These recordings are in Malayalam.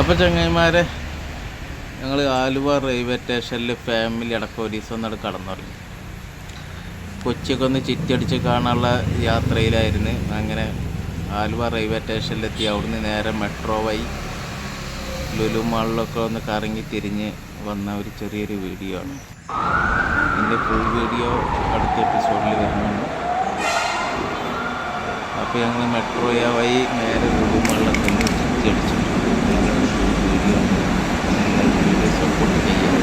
അപ്പോൾ ചങ്ങായിമാരെ ഞങ്ങൾ ആലുവ റെയിൽവേ സ്റ്റേഷനിൽ ഫാമിലി അടക്കം ഒരു ദിവസം ഒന്നട് കടന്നുറങ്ങി കൊച്ചിയൊക്കെ ഒന്ന് ചുറ്റടിച്ച് കാണാനുള്ള യാത്രയിലായിരുന്നു. അങ്ങനെ ആലുവ റെയിൽവേ സ്റ്റേഷനിലെത്തി. അവിടുന്ന് നേരെ മെട്രോ വഴി ലുലു മാളിലൊക്കെ ഒന്ന് കറങ്ങി തിരിഞ്ഞ് വന്ന ഒരു ചെറിയൊരു വീഡിയോ ആണ്. ഇതിന്റെ ഫുൾ വീഡിയോ അടുത്ത എപ്പിസോഡിൽ വരുന്നുണ്ട്. അപ്പോൾ ഞങ്ങൾ മെട്രോ വഴി നേരെ ലുലു മാളിലൊക്കെ ഒന്ന് ചുറ്റിയടിച്ചു വീഡിയോ വീഡിയോ സപ്പോർട്ട് ചെയ്യാം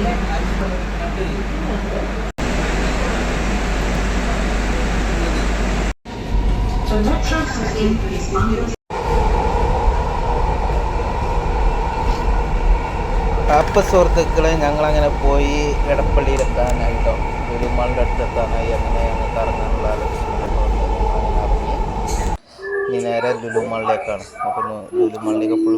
The metro system is under അപ്പം സുഹൃത്തുക്കളെ ഞങ്ങളങ്ങനെ പോയി എടപ്പള്ളിയിലെത്താനായിട്ടോ പെരുമാളിന്റെ അടുത്തെത്താനായി അങ്ങനെ ഞങ്ങൾ കറങ്ങാനുള്ള ഇറങ്ങി. ഇനി നേരെ ലുലുമാളിലേക്കാണ് അപ്പം ലുലുമാളിലേക്ക് ഫുൾ